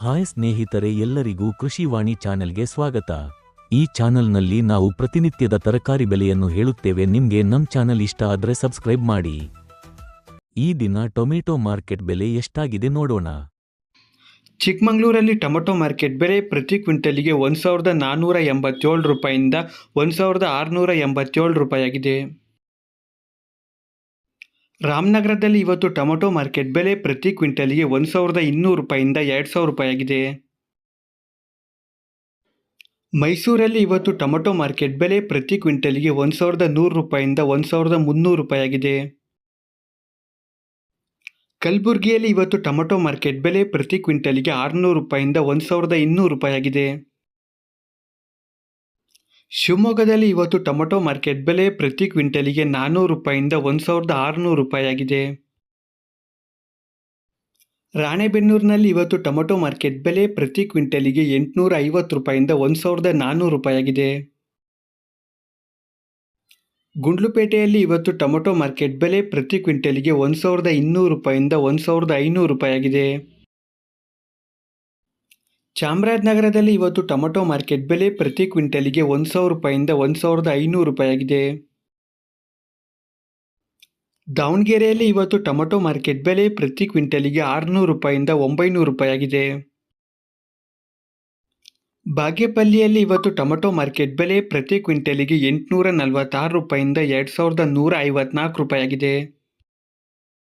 Hi ಸ್ನೇಹಿತರೆ ಎಲ್ಲರಿಗೂ ಕೃಷಿವಾಣಿ ಚಾನೆಲ್ಗೆ ಸ್ವಾಗತ. ಈ ಚಾನೆಲ್ನಲ್ಲಿ ನಾವು ಪ್ರತಿನಿತ್ಯದ ತರಕಾರಿ ಬೆಲೆಯನ್ನು ಹೇಳುತ್ತೇವೆ. ನಿಮಗೆ ನಮ್ ಚಾನೆಲ್ ಇಷ್ಟ ಆದರೆ ಸಬ್ಸ್ಕ್ರೈಬ್ ಮಾಡಿ. ಈ ದಿನ ಟೊಮೆಟೊ ಮಾರ್ಕೆಟ್ ಬೆಲೆ ಎಷ್ಟಾಗಿದೆ ನೋಡೋಣ. ಚಿಕ್ಕಮಗಳೂರಲ್ಲಿ ಟೊಮೆಟೊ ಮಾರ್ಕೆಟ್ ಬೆಲೆ ಪ್ರತಿ ಕ್ವಿಂಟಲಿಗೆ ಒಂದು ಸಾವಿರದ ನಾನ್ನೂರ ಎಂಬತ್ತೇಳು ರೂಪಾಯಿಂದ ಒಂದು ಸಾವಿರದ ಆರುನೂರ ಎಂಬತ್ತೇಳು ರೂಪಾಯಿಯಾಗಿದೆ. ರಾಮನಗರದಲ್ಲಿ ಇವತ್ತು ಟೊಮೆಟೊ ಮಾರ್ಕೆಟ್ ಬೆಲೆ ಪ್ರತಿ ಕ್ವಿಂಟಲ್ಗೆ ಒಂದು ಸಾವಿರದ ಇನ್ನೂರು ರೂಪಾಯಿಂದ ಎರಡು ಸಾವಿರ ರೂಪಾಯಿಯಾಗಿದೆ. ಮೈಸೂರಲ್ಲಿ ಇವತ್ತು ಟೊಮೆಟೊ ಮಾರ್ಕೆಟ್ ಬೆಲೆ ಪ್ರತಿ ಕ್ವಿಂಟಲ್ಗೆ ಒಂದು ಸಾವಿರದ ನೂರು ರೂಪಾಯಿಂದ ಒಂದು ಸಾವಿರದ ಮುನ್ನೂರು ರೂಪಾಯಿಯಾಗಿದೆ. ಕಲಬುರಗಿಯಲ್ಲಿ ಇವತ್ತು ಟೊಮೆಟೊ ಮಾರ್ಕೆಟ್ ಬೆಲೆ ಪ್ರತಿ ಕ್ವಿಂಟಲ್ಗೆ ಆರುನೂರು ರೂಪಾಯಿಂದ ಒಂದು ಸಾವಿರದ ಇನ್ನೂರು ರೂಪಾಯಿಯಾಗಿದೆ. ಶಿವಮೊಗ್ಗದಲ್ಲಿ ಇವತ್ತು ಟೊಮೆಟೊ ಮಾರ್ಕೆಟ್ ಬೆಲೆ ಪ್ರತಿ ಕ್ವಿಂಟಲಿಗೆ ನಾನ್ನೂರು ರೂಪಾಯಿಂದ ಒಂದು ಸಾವಿರದ ಆರುನೂರು ರೂಪಾಯಿಯಾಗಿದೆ. ರಾಣೆಬೆನ್ನೂರಿನಲ್ಲಿ ಇವತ್ತು ಟೊಮೆಟೊ ಮಾರ್ಕೆಟ್ ಬೆಲೆ ಪ್ರತಿ ಕ್ವಿಂಟಲಿಗೆ ಎಂಟುನೂರ ಐವತ್ತು ರೂಪಾಯಿಂದ ಒಂದು ಸಾವಿರದ ನಾನ್ನೂರು ರೂಪಾಯಿಯಾಗಿದೆ. ಗುಂಡ್ಲುಪೇಟೆಯಲ್ಲಿ ಇವತ್ತು ಟೊಮೆಟೊ ಮಾರ್ಕೆಟ್ ಬೆಲೆ ಪ್ರತಿ ಕ್ವಿಂಟಲಿಗೆ ಒಂದು ಸಾವಿರದ ಇನ್ನೂರು ರೂಪಾಯಿಂದ ಒಂದು ಸಾವಿರದ ಐನೂರು ರೂಪಾಯಿಯಾಗಿದೆ. ಚಾಮರಾಜನಗರದಲ್ಲಿ ಇವತ್ತು ಟೊಮೊಟೊ ಮಾರ್ಕೆಟ್ ಬೆಲೆ ಪ್ರತಿ ಕ್ವಿಂಟಲಿಗೆ ಒಂದು ಸಾವಿರ ರೂಪಾಯಿಂದ ಒಂದು ಸಾವಿರದ ಐನೂರು ರೂಪಾಯಿಯಾಗಿದೆ. ದಾವಣಗೆರೆಯಲ್ಲಿ ಇವತ್ತು ಟೊಮೊಟೊ ಮಾರ್ಕೆಟ್ ಬೆಲೆ ಪ್ರತಿ ಕ್ವಿಂಟಲಿಗೆ ಆರುನೂರು ರೂಪಾಯಿಂದ ಒಂಬೈನೂರು ರೂಪಾಯಿಯಾಗಿದೆ. ಬಾಗೇಪಲ್ಲಿಯಲ್ಲಿ ಇವತ್ತು ಟೊಮೊಟೊ ಮಾರ್ಕೆಟ್ ಬೆಲೆ ಪ್ರತಿ ಕ್ವಿಂಟಲಿಗೆ ಎಂಟುನೂರ ನಲವತ್ತಾರು ರೂಪಾಯಿಂದ ಎರಡು ಸಾವಿರದ ನೂರ ಐವತ್ನಾಲ್ಕು ರೂಪಾಯಿಯಾಗಿದೆ.